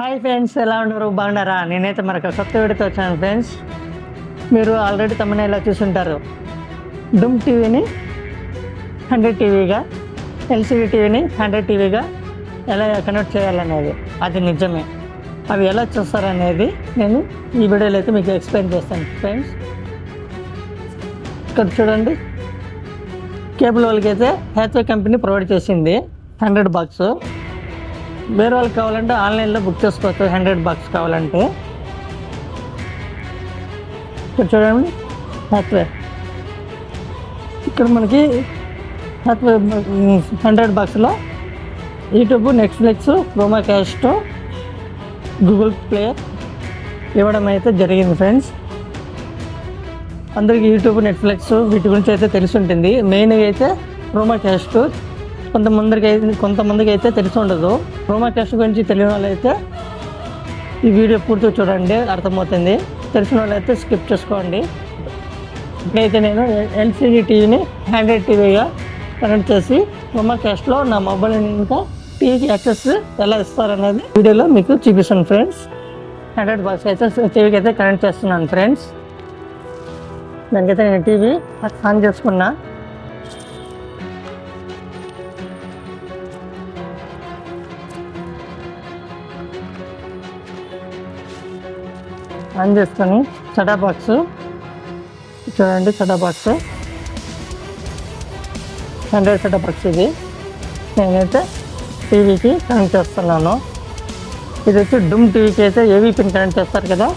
Hi friends ఎలా ఉన్నారు? బాగున్నారా? నేనైతే మరొక కొత్త వీడియోతో వచ్చాను ఫ్రెండ్స్ మీరు ఆల్రెడీ తమనే ఇలా చూసుంటారు డుమ్ టీవీని హండ్రెడ్ టీవీగా ఎల్సీడీ టీవీని హండ్రెడ్ టీవీగా ఎలా కనెక్ట్ చేయాలనేది. అది నిజమే. అవి ఎలా చూస్తారనేది నేను ఈ వీడియోలో అయితే మీకు ఎక్స్ప్లెయిన్ చేస్తాను ఫ్రెండ్స్ ఇక్కడ చూడండి. కేబుల్ వాళ్ళకైతే అయితే హ్యాత్వే కంపెనీ ప్రొవైడ్ చేసింది. హండ్రెడ్ బాక్స్ వేరే వాళ్ళకి కావాలంటే ఆన్లైన్లో బుక్ చేసుకోవచ్చు హండ్రెడ్ బాక్స్ కావాలంటే. ఇక్కడ చూడండి హ్యాత్వే ఇక్కడ మనకి హ్యాత్వేర్ హండ్రెడ్ బాక్స్లో YouTube Netflix chromecast Google play ఇవ్వడం అయితే జరిగింది ఫ్రెండ్స్. అందరికీ యూట్యూబ్ నెట్ఫ్లిక్స్ వీటి గురించి అయితే తెలిసి ఉంటుంది. మెయిన్గా అయితే క్రోమా క్యాస్ట్ కొంతమందికి అయితే కొంతమందికి అయితే తెలిసి ఉండదు. క్రోమా గురించి తెలియని వాళ్ళు అయితే ఈ వీడియో పూర్తిగా చూడండి అర్థమవుతుంది. తెలిసిన వాళ్ళు అయితే స్కిప్ చేసుకోండి. ఇప్పుడైతే నేను ఎల్సీడీ టీవీని హ్యాండ్రెడ్ టీవీగా కనెక్ట్ చేసి క్రోమా క్యాస్ట్లో నా మొబైల్ ఇంకా టీవీకి యాక్సెస్ ఎలా ఇస్తారనేది వీడియోలో మీకు చూపిస్తాను ఫ్రెండ్స్ హ్యాండ్రెడ్ బాక్స్ అయితే టీవీకి అయితే కనెక్ట్ చేస్తున్నాను ఫ్రెండ్స్ దానికైతే నేను టీవీ ఆన్ చేసుకున్నా. ఆన్ చేసుకొని చటా బాక్స్. చూడండి చటా బాక్స్. హండ్రెడ్ చటా బాక్స్ ఇది. నేనైతే టీవీకి కనెక్ట్ చేస్తున్నాను. ఇది వచ్చి డూమ్ టీవీకి అయితే ఏవీ పిన్ కనెక్ట్ చేస్తారు కదా.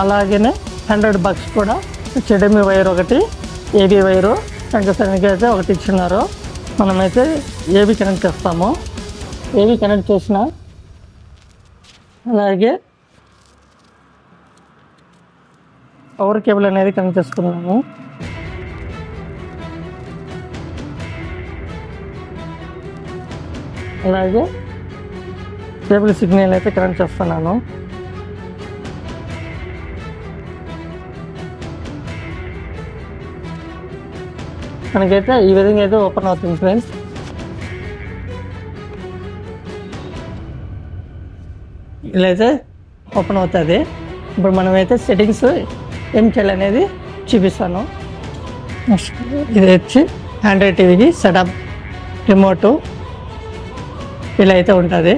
అలాగనే హండ్రెడ్ బక్స్ కూడా చెడమి వైర్ ఒకటి ఏబీ వైరు కనెక్ట్ అయితే ఒకటి ఇచ్చినారు. మనమైతే ఏబీ కనెక్ట్ చేస్తాము. ఏబీ కనెక్ట్ చేసిన అలాగే పవర్ కేబుల్ అనేది కనెక్ట్ చేసుకున్నాము అలాగే కేబుల్ సిగ్నల్ అయితే కనెక్ట్ చేస్తున్నాను. మనకైతే ఈ విధంగా అయితే ఓపెన్ అవుతుంది ఫ్రెండ్స్. ఇలా అయితే ఓపెన్ అవుతుంది. ఇప్పుడు మనమైతే సెట్టింగ్స్ ఏం చేయాలనేది చూపిస్తాను. నెక్స్ట్ ఇది వచ్చి ఆండ్రాయిడ్ టీవీకి సెటప్ రిమోటు ఇలా అయితే ఉంటుంది.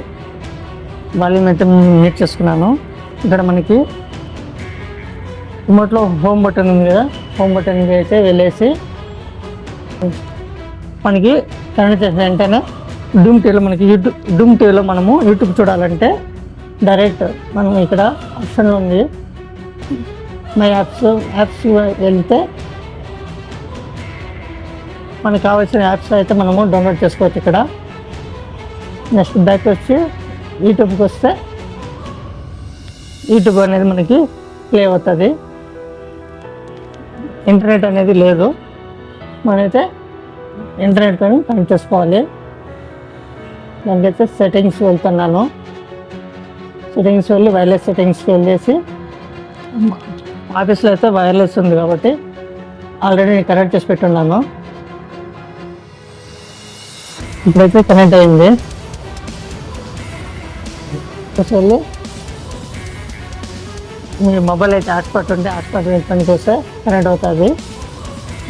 వాల్యూమ్ అయితే మీట్ చేసుకున్నాను. ఇక్కడ మనకి రిమోట్లో హోమ్ బటన్ ఉంది కదా హోమ్ బటన్కి అయితే వెళ్ళేసి మనకి కనెక్ట్ చేసిన వెంటనే డూమ్ టీవీలో మనకి యూట్యూబ్ డూమ్ టీవీలో మనము యూట్యూబ్ చూడాలంటే డైరెక్ట్ మనం ఇక్కడ ఆప్షన్లో ఉంది. మై యాప్స్ యాప్స్ వెళ్తే మనకు కావాల్సిన యాప్స్ అయితే మనము డౌన్లోడ్ చేసుకోవచ్చు ఇక్కడ. నెక్స్ట్ బ్యాక్ వచ్చి యూట్యూబ్కి వస్తే యూట్యూబ్ అనేది మనకి ప్లే అవుతుంది. ఇంటర్నెట్ అనేది లేదు. మనమైతే ఇంటర్నెట్ కానీ కనెక్ట్ చేసుకోవాలి. దానికైతే సెట్టింగ్స్ వెళ్తున్నాను. సెట్టింగ్స్ వెళ్ళి వైర్లెస్ సెట్టింగ్స్కి వెళ్ళేసి ఆఫీస్లో అయితే వైర్లెస్ ఉంది కాబట్టి ఆల్రెడీ నేను కనెక్ట్ చేసి పెట్టున్నాను. ఇప్పుడైతే కనెక్ట్ అయింది. వచ్చి మీ మొబైల్ అయితే హాట్స్పాట్ ఉంటే హాట్స్పాట్ పని చేస్తే కనెక్ట్ అవుతుంది.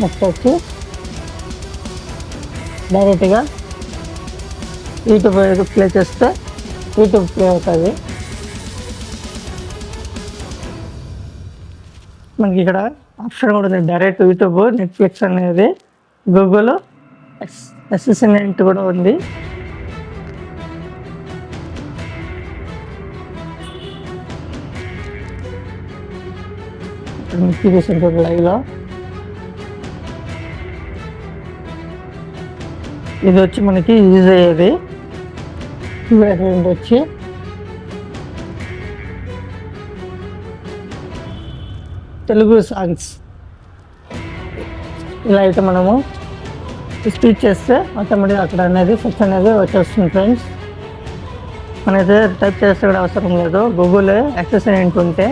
నెక్స్ట్ వచ్చి డైరెక్ట్గా యూట్యూబ్ ప్లే చేస్తే యూట్యూబ్ ప్లే అవుతుంది. మనకి ఇక్కడ ఆప్షన్ కూడా ఉంది. డైరెక్ట్ యూట్యూబ్ నెట్ఫ్లిక్స్ అనేది గూగుల్ అసిస్టెంట్ కూడా ఉంది. లైవ్లో ఇది వచ్చి మనకి యూజ్ అయ్యేది. వచ్చి తెలుగు సాంగ్స్ ఇలా అయితే మనము స్పీచ్ చేస్తే ఆటోమేటిక్ అక్కడ అనేది ఫస్ట్ అనేది వచ్చేస్తుంది ఫ్రెండ్స్ మనైతే టైప్ చేస్తే కూడా అవసరం లేదు. గూగుల్ యాక్సెస్ ఏంటి ఉంటే.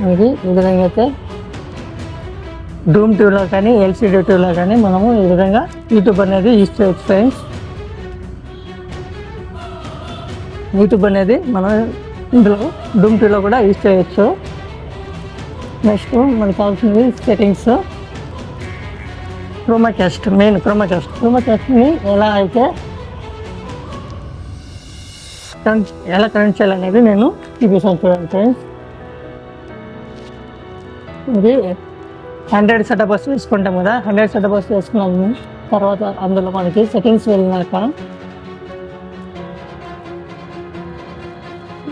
మనకి ఈ విధంగా అయితే డూమ్ ట్యూబ్లో కానీ ఎల్సీడీ ట్యూబ్లో కానీ మనము ఈ విధంగా యూట్యూబ్ అనేది యూజ్ చేయొచ్చు ఫ్రెండ్స్ యూట్యూబ్ అనేది మనం ఇందులో డూమ్ టీలో కూడా యూజ్ చేయొచ్చు. నెక్స్ట్ మనకు కావాల్సింది సెట్టింగ్స్ క్రోమాకాస్ట్ మెయిన్ క్రోమా క్రోమాకాస్ట్ని ఎలా అయితే కనెక్ట్ ఎలా కనెక్ట్ చేయాలనేది నేను చూపిస్తాను చూడండి ఫ్రెండ్స్ ఇది హండ్రెడ్ సెటప్ బస్ వేసుకుంటాం కదా. హండ్రెడ్ సెటప్ బస్ వేసుకున్నాము తర్వాత అందులో మనకి సెట్టింగ్స్ వెళ్ళినాక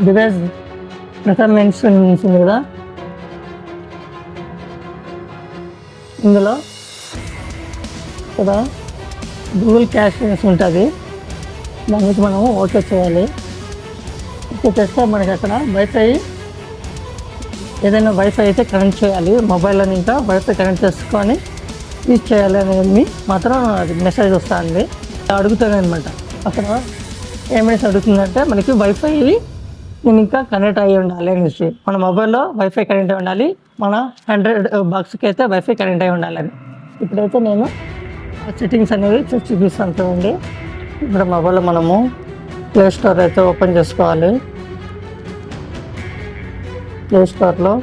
డివైస్ మెన్షన్ ఉంటుంది కదా? ఇందులో కదా గూగుల్ క్యాష్ ఉంటుంది. దానికి మనము ఓకే చేయాలి. ఓకే చేస్తే మనకి అక్కడ వైఫై ఏదైనా వైఫై అయితే కనెక్ట్ చేయాలి. మొబైల్లో ఇంకా వైఫై కనెక్ట్ చేసుకొని యూజ్ చేయాలి అనేది మాత్రం అది మెసేజ్ వస్తుంది. అడుగుతాను అనమాట అక్కడ ఏమైనా అడుగుతుందంటే మనకి వైఫై నేను ఇంకా కనెక్ట్ అయ్యి ఉండాలి అనేసి. మన మొబైల్లో వైఫై కనెక్ట్ అయి ఉండాలి మన హండ్రెడ్ బాక్స్కి అయితే వైఫై కనెక్ట్ అయి ఉండాలని ఇప్పుడైతే నేను సెట్టింగ్స్ అనేవి చూపిస్తాను చూడండి. ఇప్పుడు మొబైల్లో మనము ప్లే స్టోర్ అయితే ఓపెన్ చేసుకోవాలి. ప్లే స్టోర్లో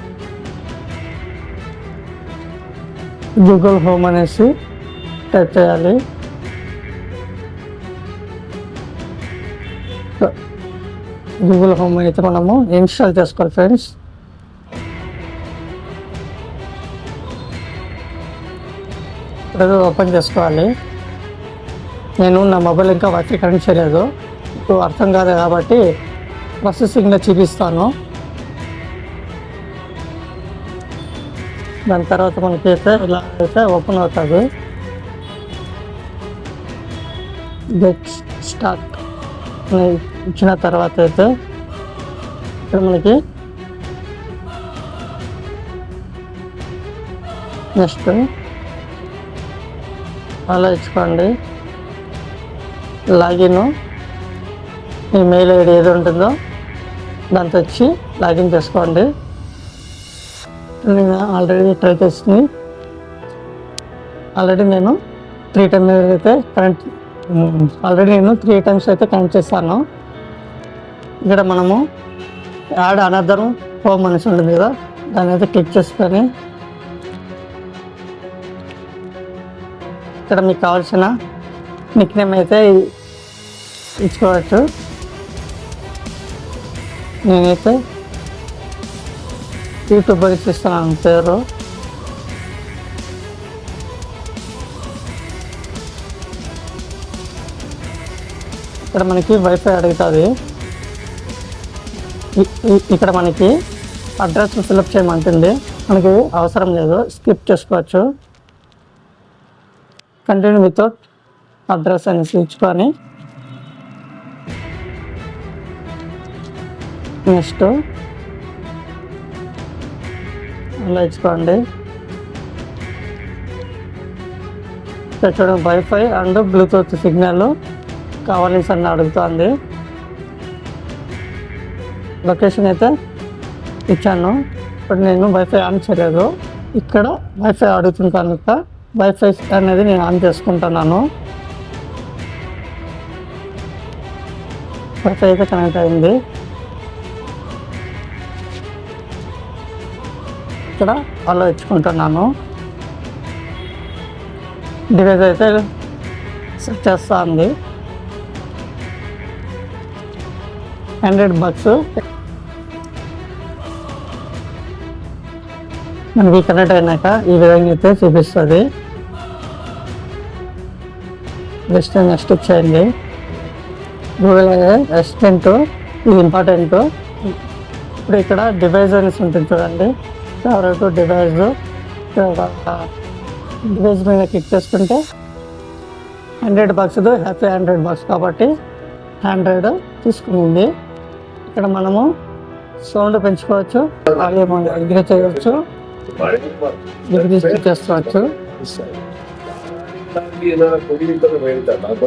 గూగుల్ హోమ్ అనేసి టైప్ చేయాలి. గూగుల్ హోమ్ అయితే మనము ఇన్స్టాల్ చేసుకోవాలి ఫ్రెండ్స్ ఇప్పుడు ఓపెన్ చేసుకోవాలి. నేను నా మొబైల్ ఇంకా వైఫై కనెక్ట్ చేయలేదు. ఇప్పుడు అర్థం కాదు కాబట్టి ప్రాసెసింగ్లో చూపిస్తాను. దాని తర్వాత మనకైతే ఇలా అయితే ఓపెన్ అవుతుంది. గెట్ స్టార్ట్ ఇచ్చిన తర్వాత అయితే ఇక్కడ మనకి నెక్స్ట్ అలా ఇచ్చుకోండి. లాగిన్ మీ మెయిల్ ఐడి ఏది ఉంటుందో దాంతో వచ్చి లాగిన్ చేసుకోండి. నేను ఆల్రెడీ ట్రై చేసింది. ఆల్రెడీ నేను త్రీ టైమ్స్ అయితే కరెంట్ ఆల్రెడీ నేను త్రీ టైమ్స్ అయితే కౌంట్ చేస్తాను. ఇక్కడ మనము యాడ్ అనదర్ హోమ్ అనేసి ఉంటుంది కదా దాన్ని అయితే క్లిక్ చేసుకొని ఇక్కడ మీకు కావాల్సిన నిక్ నేమ్ అయితే ఇచ్చుకోవచ్చు. నేనైతే యూట్యూబర్ ఇస్తున్నాను పేరు. ఇక్కడ మనకి వైఫై అడుగుతుంది. ఇక్కడ మనకి అడ్రస్ ఫిలప్ చేయమంటుంది. మనకి అవసరం లేదు స్కిప్ చేసుకోవచ్చు. కంటిన్యూ వితౌట్ అడ్రస్ అని ఇచ్చుకొని నెక్స్ట్ అలా ఇచ్చుకోండి ఇక్కడ చూడండి వైఫై అండ్ బ్లూటూత్ సిగ్నల్ కావాలి సార్ అడుగుతుంది. లొకేషన్ అయితే ఇచ్చాను. ఇప్పుడు నేను వైఫై ఆన్ చేయలేదు. ఇక్కడ వైఫై అడుగుతుంది కనుక వైఫై అనేది నేను ఆన్ చేసుకుంటున్నాను. వైఫై అయితే కనెక్ట్ అయింది. ఇక్కడ అలా ఇచ్చుకుంటున్నాను. డివైస్ అయితే సెట్ చేస్తా హండ్రెడ్ బక్స్. మనకి కనెక్ట్ అయినాక ఈ విధంగా అయితే చూపిస్తుంది. జస్ట్ నెక్స్ట్ చేయండి గూగుల్ అసిస్టెంట్ ఇది ఇంపార్టెంట్ ఇప్పుడు ఇక్కడ డివైజ్ అనేసి ఉంటుంది చూడండి. ఫేవరెట్ డివైజ్ డివైస్ మీద క్లిక్ చేసుకుంటే hundred box happy hundred box కాబట్టి హండ్రెడ్ తీసుకునింది ఇక్కడ మనము సౌండ్ పెంచుకోవచ్చు వాల్యూమ్ ఇంక్రీజ్ చేయవచ్చు చేసుకోవచ్చు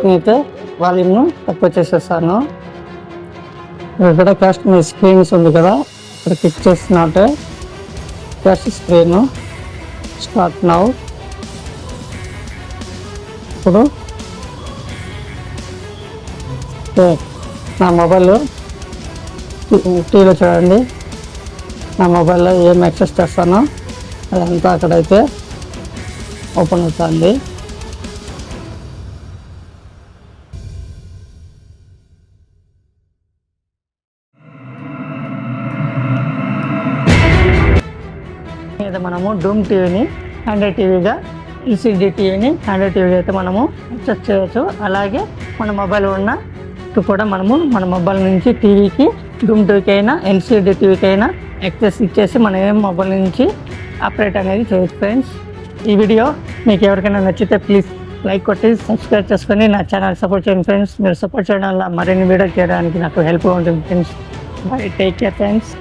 నేనైతే వాల్యూమ్ను తక్కువ చేసేస్తాను ఇక్కడ క్యాస్ట్ మీ స్క్రీన్స్ ఉంది కదా ఇక్కడ క్లిక్ చేస్తున్నట్టే క్యాస్ట్ స్క్రీన్ స్టార్ట్ నౌ ఇప్పుడు నా మొబైల్ టీవీలో చూడండి నా మొబైల్లో ఏం యాక్సెస్ చేస్తానో అదంతా అక్కడైతే ఓపెన్ అవుతుంది. మీద మనము డూమ్ టీవీని హండ్రెడ్ టీవీగా ఎల్సీడీ టీవీని హండ్రెడ్ టీవీ అయితే మనము యాక్సెస్ చేయవచ్చు అలాగే మన మొబైల్ ఉన్న కూడా మనము మన మొబైల్ నుంచి టీవీకి డూమ్ టీవీకి అయినా ఎల్సిడి టీవీకి అయినా యాక్సెస్ ఇచ్చేసి మనం ఏం మొబైల్ నుంచి ఆపరేట్ అనేది చేయొచ్చు ఫ్రెండ్స్ ఈ వీడియో మీకు ఎవరికైనా నచ్చితే ప్లీజ్ లైక్ కొట్టి సబ్స్క్రైబ్ చేసుకొని నా ఛానల్ సపోర్ట్ చేయండి ఫ్రెండ్స్ మీరు సపోర్ట్ చేయడం వల్ల మరిన్ని వీడియో చేయడానికి నాకు హెల్ప్గా ఉంటుంది friends bye take care friends